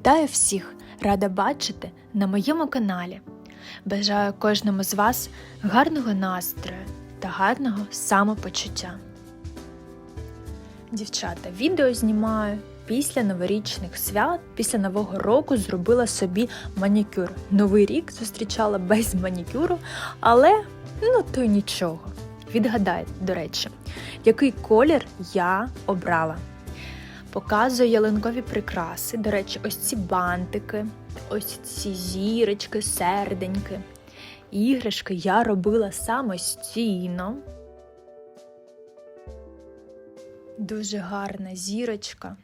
Вітаю всіх! Рада бачити на моєму каналі. Бажаю кожному з вас гарного настрою та гарного самопочуття. Дівчата, відео знімаю після новорічних свят, після нового року зробила собі манікюр. Новий рік зустрічала без манікюру, але ну то й нічого. Відгадайте, до речі, який колір я обрала. Показую ялинкові прикраси. До речі, ось ці бантики, ось ці зірочки, серденьки. Іграшки я робила самостійно. Дуже гарна зірочка.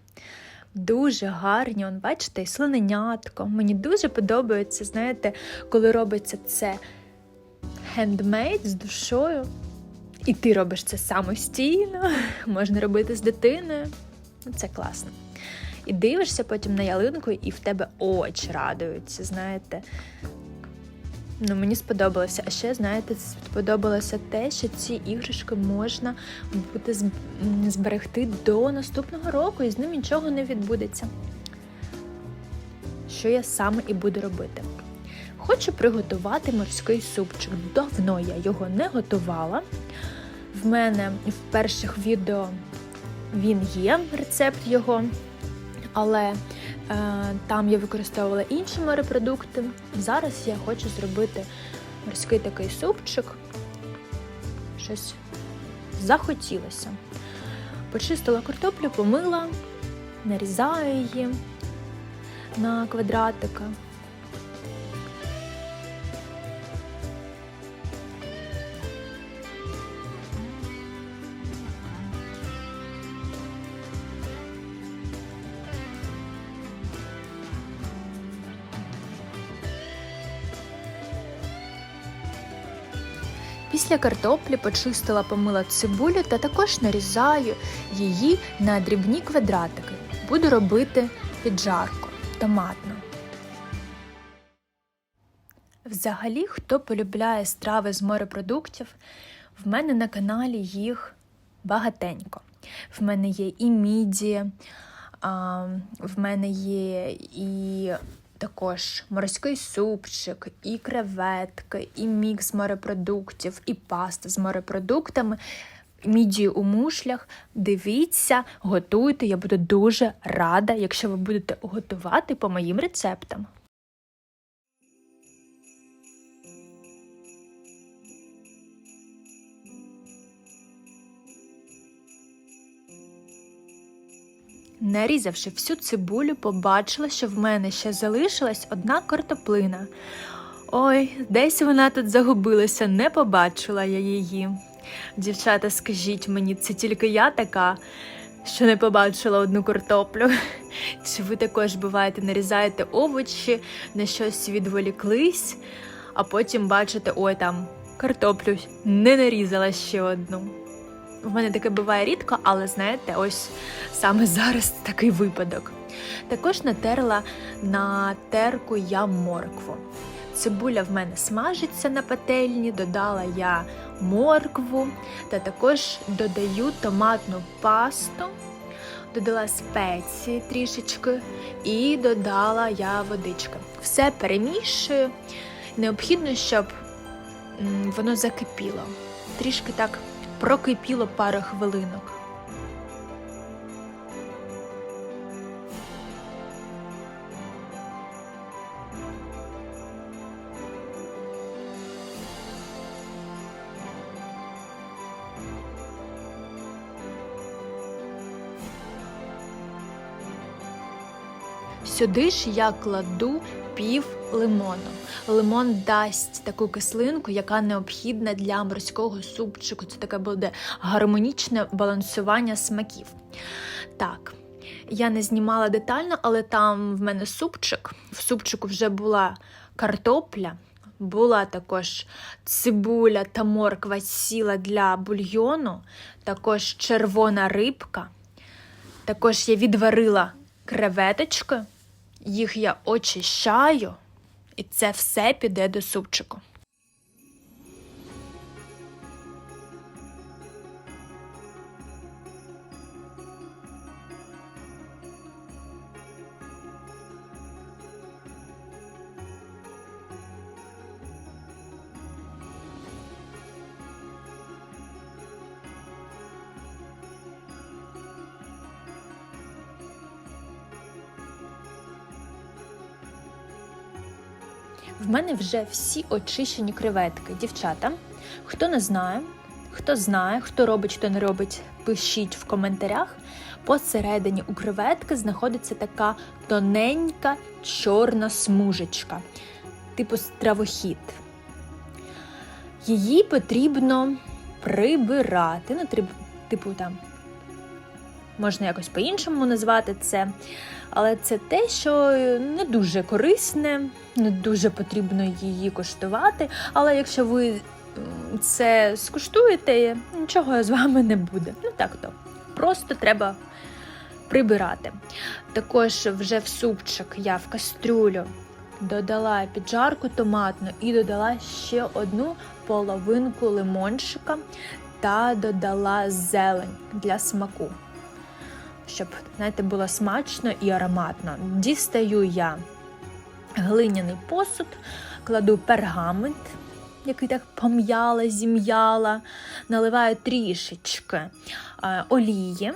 Дуже гарні, он, бачите, і слоненятко. Мені дуже подобається, знаєте, коли робиться це хендмейд з душою. І ти робиш це самостійно, можна робити з дитиною. Ну, Це класно. І дивишся потім на ялинку, і в тебе очі радуються, знаєте. Ну, мені сподобалося. А ще, знаєте, сподобалося те, що ці іграшки можна буде зберегти до наступного року, і з ним нічого не відбудеться. Що я саме і буду робити? Хочу приготувати морський супчик. Давно я його не готувала. В мене в перших відео він є, рецепт його, але е, там я використовувала інші морепродукти. Зараз я хочу зробити морський такий супчик. Щось захотілося. Почистила картоплю, помила, нарізаю її на квадратики. Після картоплі почистила помила цибулю та також нарізаю її на дрібні квадратики. Буду робити піджарку томатну. Взагалі, хто полюбляє страви з морепродуктів, в мене на каналі їх багатенько. В мене є і міді, в мене є і також морський супчик, і креветки, і мікс морепродуктів, і паста з морепродуктами. Мідії у мушлях. Дивіться, готуйте. Я буду дуже рада, якщо ви будете готувати по моїм рецептам. Нарізавши всю цибулю, побачила, що в мене ще залишилась одна картоплина. Ой, десь вона тут загубилася, не побачила я її. Дівчата, скажіть мені, це тільки я така, що не побачила одну картоплю. Чи ви також буваєте, нарізаєте овочі, на щось відволіклись, а потім бачите, ой, там картоплю не нарізала ще одну. В мене таке буває рідко, але знаєте, ось саме зараз такий випадок. Також натерла на терку я моркву. Цибуля в мене смажиться на пательні, додала я моркву та також додаю томатну пасту, додала спеції трішечки і додала я водички. Все перемішую. Необхідно, щоб воно закипіло. Трішки так прокипіло пару хвилинок. Сюди ж я кладу пів лимону. Лимон дасть таку кислинку, яка необхідна для морського супчику. Це таке буде гармонічне балансування смаків. Так, я не знімала детально, але там в мене супчик. В супчику вже була картопля, була також цибуля та морква сіла для бульйону, також червона рибка. Також я відварила креветочки, їх я очищаю, і це все піде до супчику. В мене вже всі очищені креветки. Дівчата, хто не знає, хто знає, хто робить, хто не робить, пишіть в коментарях. Посередині у креветки знаходиться така тоненька чорна смужечка, типу стравохід. Її потрібно прибирати. Ну, типу там, можна якось по-іншому назвати це. Але це те, що не дуже корисне, не дуже потрібно її коштувати. Але якщо ви це скуштуєте, нічого з вами не буде. Ну так то. Просто треба прибирати. Також вже в супчик я в кастрюлю додала піджарку томатну і додала ще одну половинку лимончика та додала зелень для смаку. Щоб, знаєте, було смачно і ароматно. Дістаю я глиняний посуд, кладу пергамент, який так пом'яла, зім'яла, наливаю трішечки е, олії.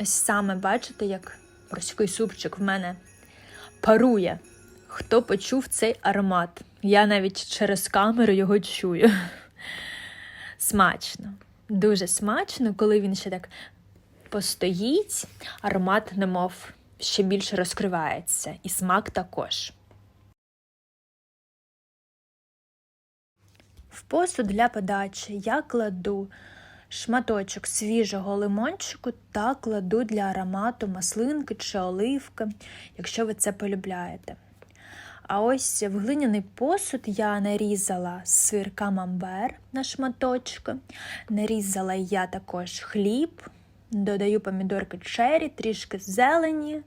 Ось саме бачите, як морський супчик в мене парує. Хто почув цей аромат? Я навіть через камеру його чую. Смачно, дуже смачно, коли він ще так постоїть, аромат, немов ще більше розкривається, і смак також. В посуд для подачі я кладу шматочок свіжого лимончику та кладу для аромату маслинки чи оливки, якщо ви це полюбляєте. А ось в глиняний посуд я нарізала сир камамбер на шматочки, нарізала я також хліб, додаю помідорки чері, трішки зелені,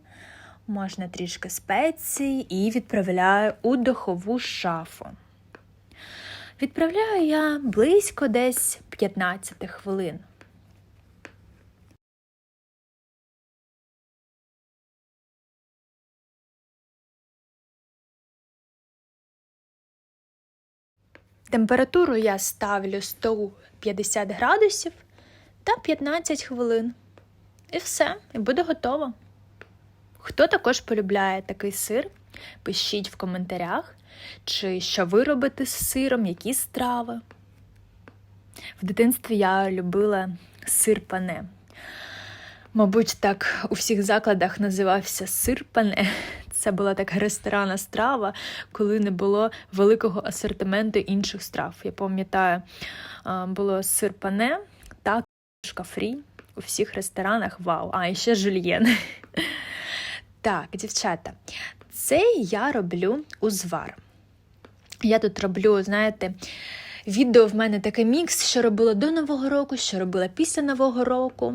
можна трішки спецій і відправляю у духову шафу. Відправляю я близько десь 15 хвилин. Температуру я ставлю 150 градусів та 15 хвилин. І все, і буде готово. Хто також полюбляє такий сир? Пишіть в коментарях, чи що ви робите з сиром, які страви. В дитинстві я любила сир пане. Мабуть, так у всіх закладах називався сир пане. Це була така ресторанна страва, коли не було великого асортименту інших страв. Я пам'ятаю, було сир пане та картошка фрі у всіх ресторанах. Вау! А, ще жульєн. Так, дівчата, це я роблю узвар. Я тут роблю, знаєте, відео в мене таке мікс, що робила до Нового року, що робила після Нового року.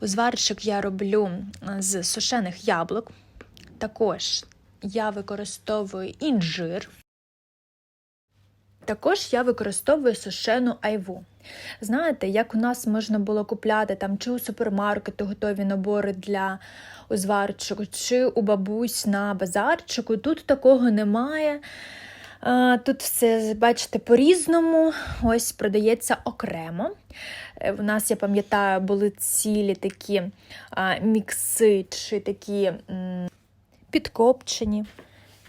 Узварчик я роблю з сушених яблук. Також я використовую інжир. Також я використовую сушену айву. Знаєте, як у нас можна було купляти там чи у супермаркету готові набори для узварчику, чи у бабусь на базарчику, тут такого немає. Тут все, бачите, по-різному, ось продається окремо. Е, У нас, я пам'ятаю, були цілі такі мікси чи такі підкопчені,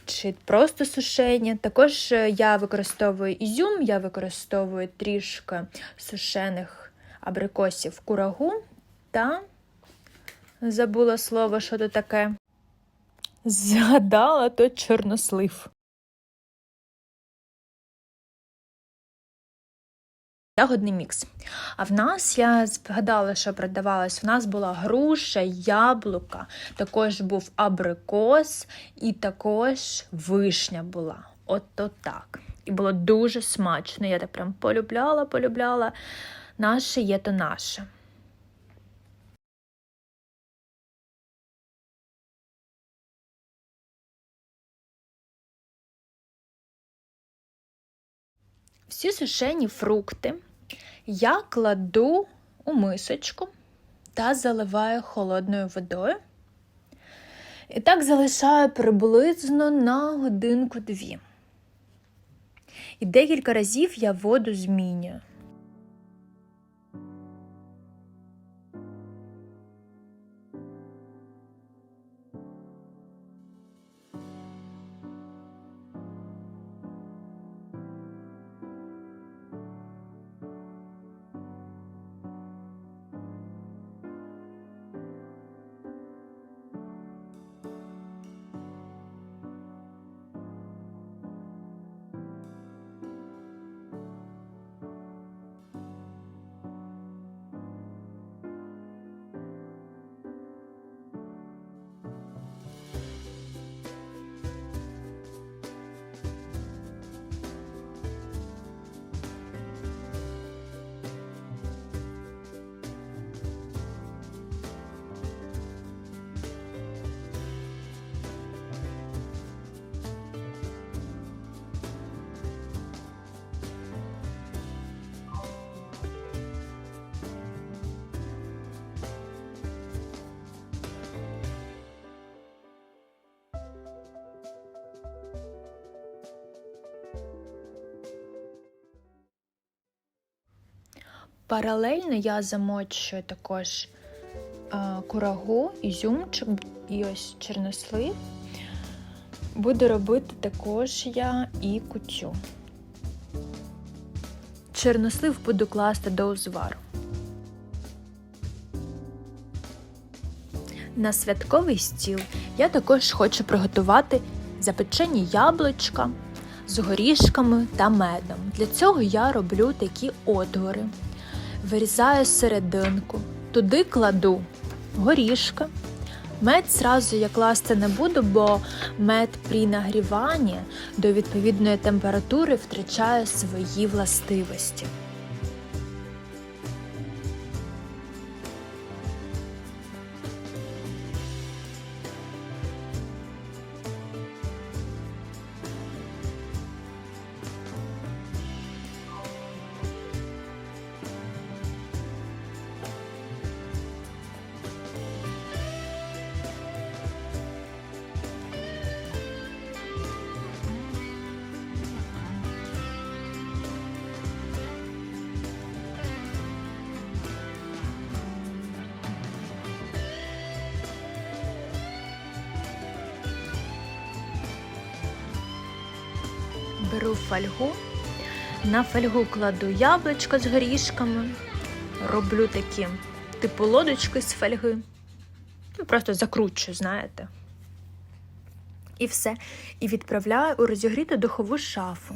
чи просто сушені. Також е, я використовую ізюм, я використовую трішки сушених абрикосів курагу та забула слово, що то таке. Згадала то чорнослив. Ягодний мікс. А в нас, я згадала, що продавалось, в нас була груша, яблука, також був абрикос і також вишня була. От то так. І було дуже смачно. Я так прям полюбляла, полюбляла. Наше є то наше. Всі сушені фрукти я кладу у мисочку та заливаю холодною водою. І так залишаю приблизно на годинку-дві. І декілька разів я воду змінюю. Паралельно я замочую також а, курагу, ізюмчик і ось чорнослив. Буду робити також я і кутю. Чорнослив буду класти до узвару. На святковий стіл я також хочу приготувати запечені яблучка з горішками та медом. Для цього я роблю такі отвори. Вирізаю серединку, туди кладу горішки. Мед зразу я класти не буду, бо мед при нагріванні до відповідної температури втрачає свої властивості. Беру фольгу, на фольгу кладу яблучко з горішками, роблю такі типу лодочки з фольги. Ну, Просто закручую, знаєте. І все. І відправляю у розігріту духову шафу.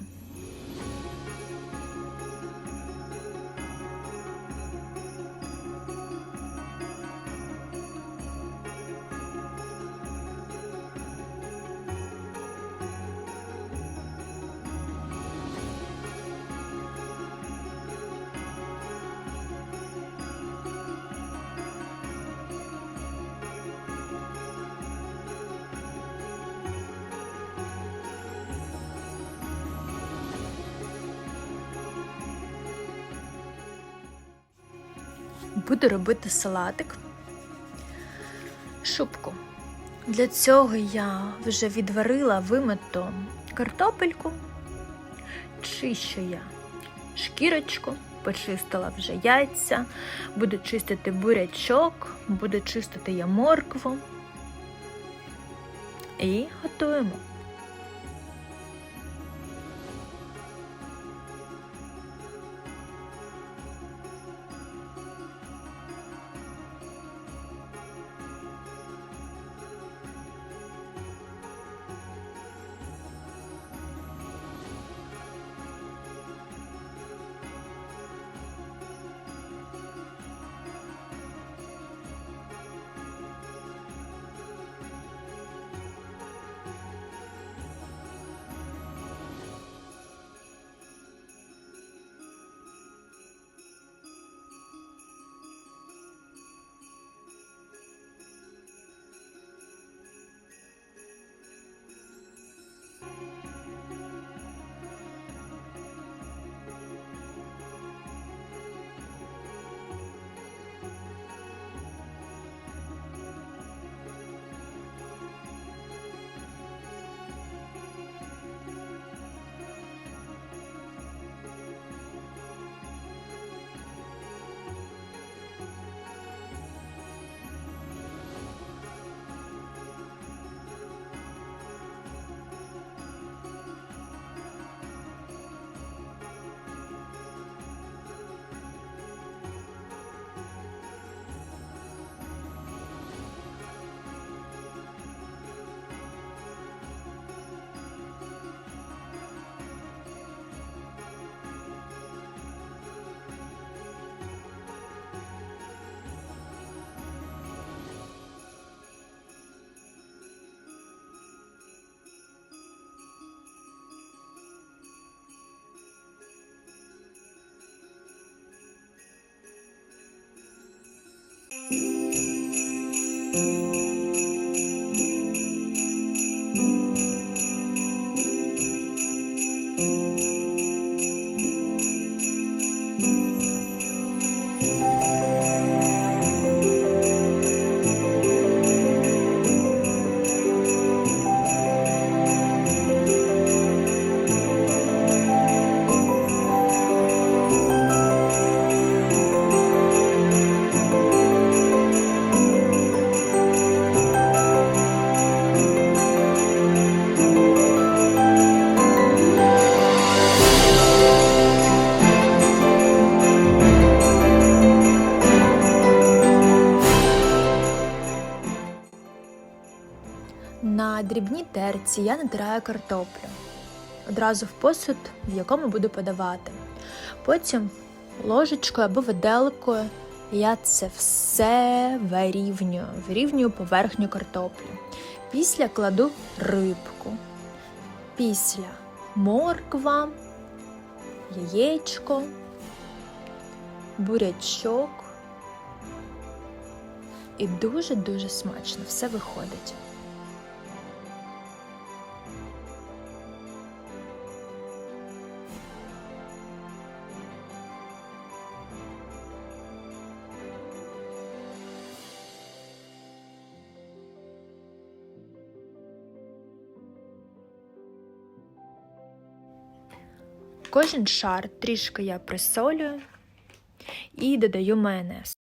Буду робити салатик. Шубку. Для цього я вже відварила вимиту картопельку, чищу я шкірочку, почистила вже яйця, буду чистити бурячок, буду чистити я моркву і готуємо. Música дрібній я натираю картоплю одразу в посуд, в якому буду подавати. Потім ложечкою або виделкою я це все вирівнюю, вирівнюю поверхню картоплі. Після кладу рибку. Після морква, яєчко, бурячок. І дуже-дуже смачно все виходить. Кожен шар трішки я присолюю і додаю майонез.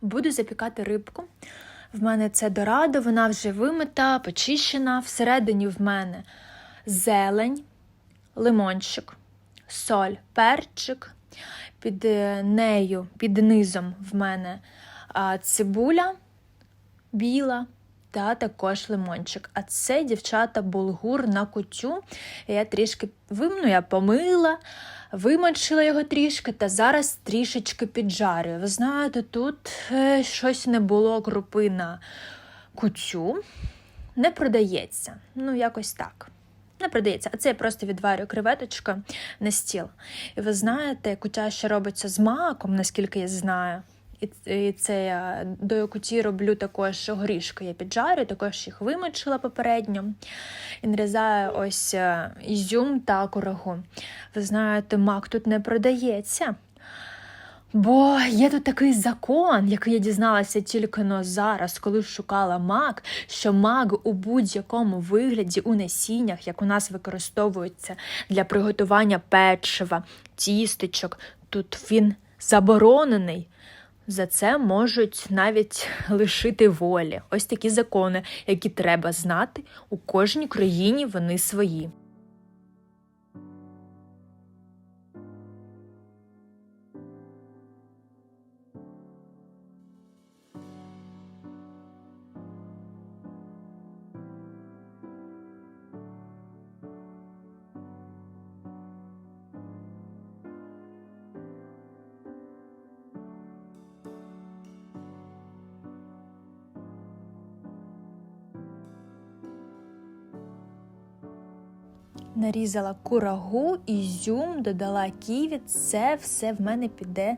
Буду запікати рибку. В мене це дорадо, вона вже вимита, почищена. Всередині в мене зелень, лимончик, соль, перчик. Під е, нею, під низом в мене цибуля біла та також лимончик. А це, дівчата, булгур на кутю. Я трішки вимну, я помила, вимочила його трішки та зараз трішечки піджарюю. Ви знаєте, тут е, щось не було крупи на кутю, не продається. Ну, якось так. Не продається, а це я просто відварю креветочку на стіл. І ви знаєте, кутя ще робиться з маком, наскільки я знаю. І це я до куті роблю також горішки. Я піджарю, також їх вимочила попередньо. І нарізаю ось е, ізюм та курагу. Ви знаєте, мак тут не продається. Бо є тут такий закон, який я дізналася тільки но зараз, коли шукала мак, що мак у будь-якому вигляді у насіннях, як у нас використовується для приготування печива, тістечок, тут він заборонений. За це можуть навіть лишити волі. Ось такі закони, які треба знати. У кожній країні вони свої. Нарізала курагу, ізюм, додала ківі. Це все в мене піде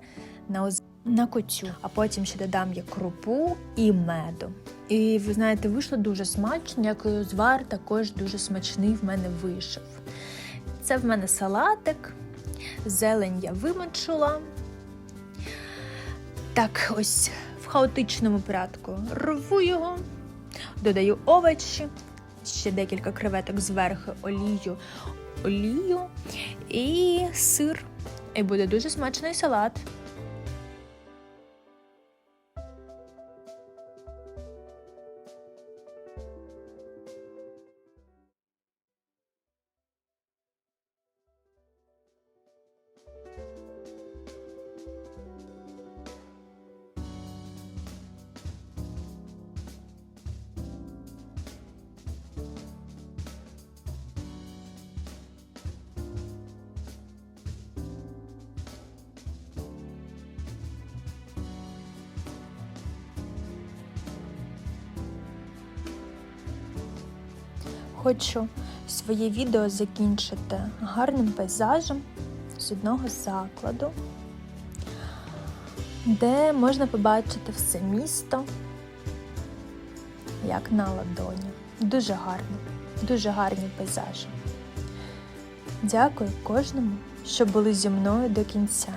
на оз... на коцю. А потім ще додам я крупу і меду. І ви знаєте, вийшло дуже смачно, як і звар також дуже смачний в мене вийшов. Це в мене салатик, зелень я вимочила. Так, ось в хаотичному порядку рву його, додаю овочі ще декілька креветок зверху олію, олію і сир. І буде дуже смачний салат. Хочу своє відео закінчити гарним пейзажем з одного закладу, де можна побачити все місто, як на ладоні. Дуже гарно, дуже гарні пейзажі. Дякую кожному, що були зі мною до кінця.